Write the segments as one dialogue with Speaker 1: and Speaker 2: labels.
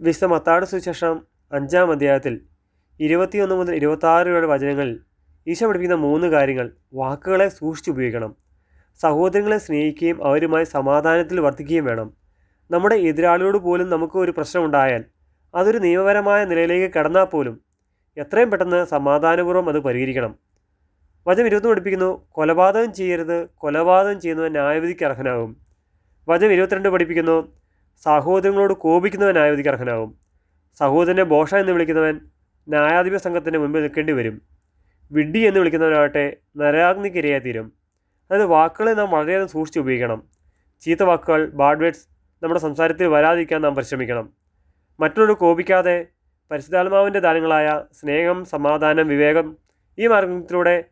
Speaker 1: വിശുദ്ധ മത്താട് സുശേഷം അഞ്ചാം അധ്യായത്തിൽ ഇരുപത്തിയൊന്ന് മുതൽ ഇരുപത്താറ് വരെ വചനങ്ങളിൽ ഈശോ പഠിപ്പിക്കുന്ന മൂന്ന് കാര്യങ്ങൾ വാക്കുകളെ സൂക്ഷിച്ചുപയോഗിക്കണം സഹോദരങ്ങളെ സ്നേഹിക്കുകയും അവരുമായി സമാധാനത്തിൽ വർദ്ധിക്കുകയും വേണം. നമ്മുടെ എതിരാളിയോട് പോലും നമുക്ക് ഒരു പ്രശ്നമുണ്ടായാൽ അതൊരു നിയമപരമായ നിലയിലേക്ക് കടന്നാൽ പോലും എത്രയും പെട്ടെന്ന് സമാധാനപൂർവം അത് പരിഹരിക്കണം. വചം ഇരുപത്തി പഠിപ്പിക്കുന്നു കൊലപാതകം ചെയ്യരുത് കൊലപാതകം ചെയ്യുന്നവൻ ന്യായവിധിക്ക് അർഹനാകും. വചം ഇരുപത്തിരണ്ട് പഠിപ്പിക്കുന്നു സഹോദരങ്ങളോട് കോപിക്കുന്നവൻ ന്യായവിധിക്ക് അർഹനാകും സഹോദരനെ ബോഷ എന്ന് വിളിക്കുന്നവൻ ന്യായാധിപ സംഘത്തിന്റെ മുമ്പിൽ നിൽക്കേണ്ടി വരും. വിഡ്ഢി എന്ന് വിളിക്കുന്നവനാകട്ടെ നരാഗ്നിക്ക് ഇരയായി തീരും. അതായത് വാക്കുകളെ നാം വളരെയധികം സൂക്ഷിച്ച് ഉപയോഗിക്കണം. ചീത്ത വാക്കുകൾ ബാഡ് വേഡ്സ് നമ്മുടെ സംസാരത്തിൽ വരാതിരിക്കാൻ നാം പരിശ്രമിക്കണം. മറ്റുള്ളവർ കോപിക്കാതെ പരിശുദ്ധാത്മാവിന്റെ ദാനങ്ങളായ സ്നേഹം സമാധാനം വിവേകം ഈ മാർഗത്തിലൂടെ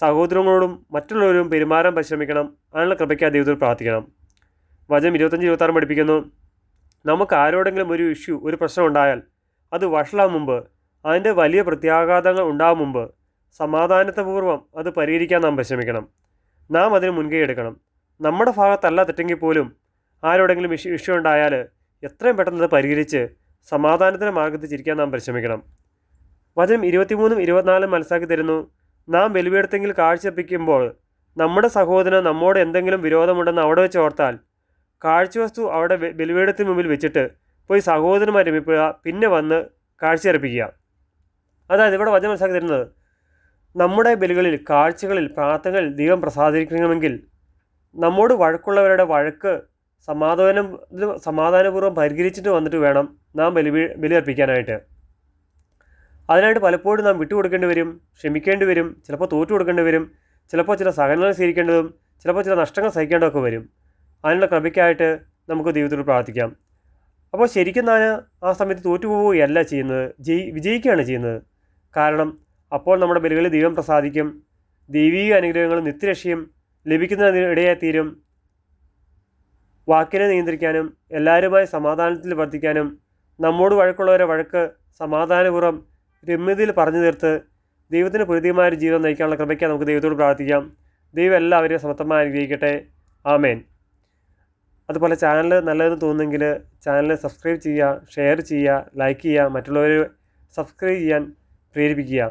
Speaker 1: സഹോദരങ്ങളോടും മറ്റുള്ളവരും പെരുമാറാൻ പരിശ്രമിക്കണം. അതിനുള്ള കൃപയ്ക്ക് ദൈവത്തിൽ പ്രാർത്ഥിക്കണം. വചനം ഇരുപത്തഞ്ച് ഇരുപത്താറ് പഠിപ്പിക്കുന്നു. നമുക്ക് ആരോടെങ്കിലും ഒരു ഇഷ്യൂ ഒരു പ്രശ്നം ഉണ്ടായാൽ അത് വഷളാം മുമ്പ് അതിന്റെ വലിയ പ്രത്യാഘാതങ്ങൾ ഉണ്ടാകും മുമ്പ് സമാധാനത്വപൂർവം അത് പരിഹരിക്കാൻ നാം പരിശ്രമിക്കണം. നാം അതിന് മുൻകൈ എടുക്കണം. നമ്മുടെ ഭാഗത്തല്ല തെറ്റെങ്കിൽ പോലും ആരോടെങ്കിലും ഇഷ്യൂ ഇഷ്യൂ ഉണ്ടായാൽ എത്രയും പെട്ടെന്ന് അത് പരിഹരിച്ച് സമാധാനത്തിന്റെ മാർഗത്തിൽ ചിരിക്കാൻ നാം പരിശ്രമിക്കണം. വചനം ഇരുപത്തിമൂന്നും ഇരുപത്തിനാലും മനസ്സിലാക്കി തരുന്നു. നാം ബലിപീഠത്തെങ്കിൽ കാഴ്ചപ്പിക്കുമ്പോൾ നമ്മുടെ സഹോദരൻ നമ്മോട് എന്തെങ്കിലും വിരോധമുണ്ടെന്ന് അവിടെ വെച്ച് ഓർത്താൽ കാഴ്ചവസ്തു അവിടെ ബലിവേടത്തിന് മുമ്പിൽ വെച്ചിട്ട് പോയി സഹോദരന്മാർ രമിക്കുക പിന്നെ വന്ന് കാഴ്ചയർപ്പിക്കുക. അതായത് ഇവിടെ വചനം മനസ്സിലാക്കി തരുന്നത് നമ്മുടെ ബലികളിൽ കാഴ്ചകളിൽ പ്രാർത്ഥനകളിൽ ദൈവം പ്രസാദിക്കണമെങ്കിൽ നമ്മോട് വഴക്കുള്ളവരുടെ വഴക്ക് സമാധാനം സമാധാനപൂർവം പരിഹരിച്ചിട്ട് വന്നിട്ട് വേണം നാം ബലി ബലി അർപ്പിക്കാനായിട്ട് അതിനായിട്ട് പലപ്പോഴും നാം വിട്ടുകൊടുക്കേണ്ടി വരും ക്ഷമിക്കേണ്ടി വരും ചിലപ്പോൾ തോറ്റു കൊടുക്കേണ്ടി വരും ചിലപ്പോൾ ചില സഹനങ്ങൾ സ്വീകരിക്കേണ്ടതും ചിലപ്പോൾ ചില നഷ്ടങ്ങൾ സഹിക്കേണ്ടതൊക്കെ വരും. അതിനുള്ള കൃപയ്ക്കായിട്ട് നമുക്ക് ദൈവത്തോട് പ്രാർത്ഥിക്കാം. അപ്പോൾ ശരിക്കും ഞാൻ ആ സമയത്ത് തോറ്റുപോവുകയല്ല ചെയ്യുന്നത്. ജയി വിജയിക്കുകയാണ് ചെയ്യുന്നത്. കാരണം അപ്പോൾ നമ്മുടെ ബലികളിൽ ദൈവം പ്രസാദിക്കും. ദൈവീക അനുഗ്രഹങ്ങളും നിത്യരക്ഷയും ലഭിക്കുന്നതിന് ഇടയായി തീരും വാക്കിനെ നിയന്ത്രിക്കാനും എല്ലാവരുമായി സമാധാനത്തിൽ വർദ്ധിക്കാനും നമ്മോട് വഴക്കുള്ളവരെ വഴക്ക് സമാധാനപൂർവം രമ്യതയിൽ പറഞ്ഞു തീർത്ത് ദൈവത്തിന് പ്രീതിമായ ജീവിതം നയിക്കാനുള്ള കൃപയ്ക്ക് നമുക്ക് ദൈവത്തോട് പ്രാർത്ഥിക്കാം. ദൈവം എല്ലാവരെയും സമത്വമായി അനുഗ്രഹിക്കട്ടെ. ആമേൻ. അതുപോലെ ചാനൽ നല്ലതെന്ന് തോന്നുന്നെങ്കിൽ ചാനൽ സബ്സ്ക്രൈബ് ചെയ്യുക ഷെയർ ചെയ്യുക ലൈക്ക് ചെയ്യുക മറ്റുള്ളവർ സബ്സ്ക്രൈബ് ചെയ്യാൻ പ്രേരിപ്പിക്കുക.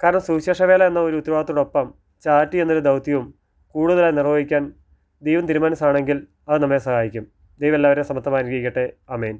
Speaker 1: കാരണം സുവിശേഷവേല എന്ന ഒരു ഉത്തരവാദിത്തോടൊപ്പം ചാറ്റി എന്നൊരു ദൗത്യവും കൂടുതലായി നിർവഹിക്കാൻ ദൈവം തീരുമാനിച്ചാണെങ്കിൽ അത് നമ്മെ സഹായിക്കും. ദൈവം എല്ലാവരെയും സമത്വമായി അനുഗ്രഹിക്കട്ടെ അമേൻ